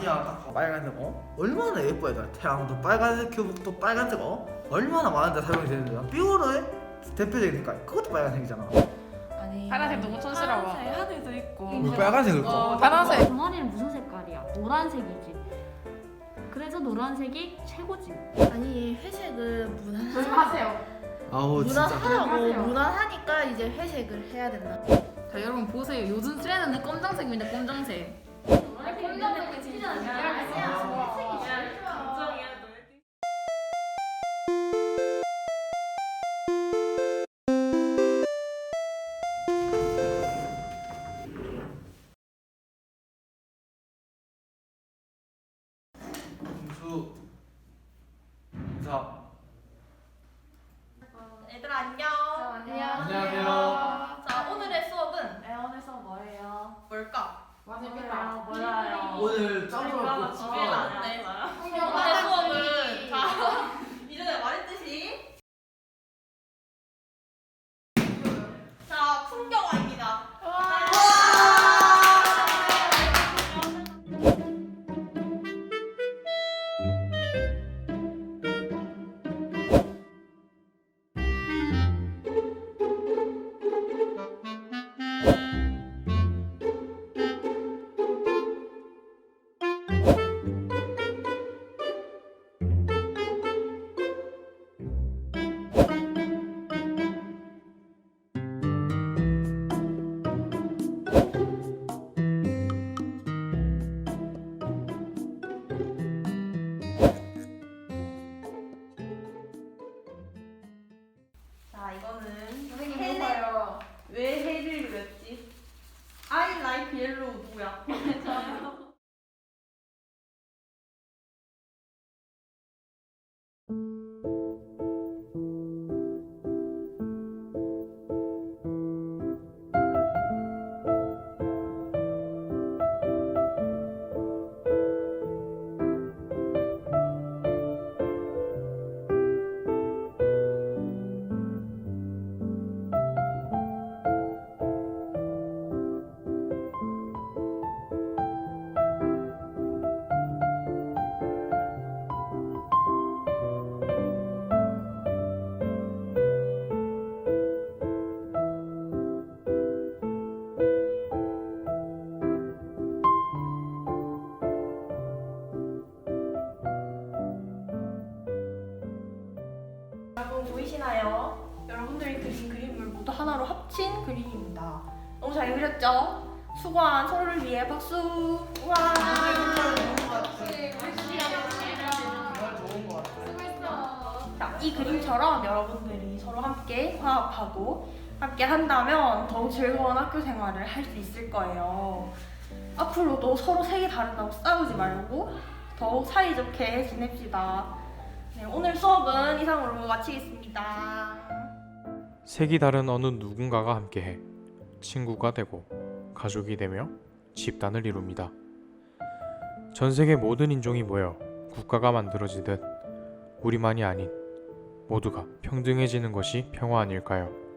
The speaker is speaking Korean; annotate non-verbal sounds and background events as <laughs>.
아니야 딱 봐. 빨간색 어? 얼마나 예뻐 얘들아 태양도 빨간색 교복도 빨간색 어? 얼마나 많은데 사용이 되는데요 삐오르의 대표적인 색깔 그것도 빨간색이잖아 아니 파란색 너무 촌스러워. 파란색 하늘도 있고 왜 빨간색을 꺼? 어, 파란색. 동아리는 무슨 색깔이야? 노란색이지. 그래서 노란색이 최고지. 아니 회색은 무난하 하세요. 아우 진짜 무난하고 하세요. 무난하니까 이제 회색을 해야 된다. 자 여러분 보세요 요즘 트렌드는 검정색입니다 검정색 공수 인사 얘들아 안녕. 안녕하세요. 자 오늘의 수업은 네, 오늘 수업 뭐예요? 뭘까? 몰라요. 몰라요. 오늘 짬으로 네. 오 자 이거는 선생님 해내- 뭐가요? 왜 해를 그렸지? I like yellow 누구야? <laughs> 여러분 보이시나요? 여러분들이 그린 그림을 모두 하나로 합친 그림입니다. 너무 잘 그렸죠? 수고한 서로를 위해 박수! 우와! 자, 이 그림처럼 여러분들이 서로 함께 화합하고 함께 한다면 더욱 즐거운 학교 생활을 할 수 있을 거예요. 앞으로도 서로 색이 다르다고 싸우지 말고 더욱 사이좋게 지냅시다. 네, 오늘 수업은 이상으로 마치겠습니다. 색이 다른 어느 누군가가 함께해 친구가 되고 가족이 되며 집단을 이룹니다. 전 세계 모든 인종이 모여 국가가 만들어지듯 우리만이 아닌 모두가 평등해지는 것이 평화 아닐까요?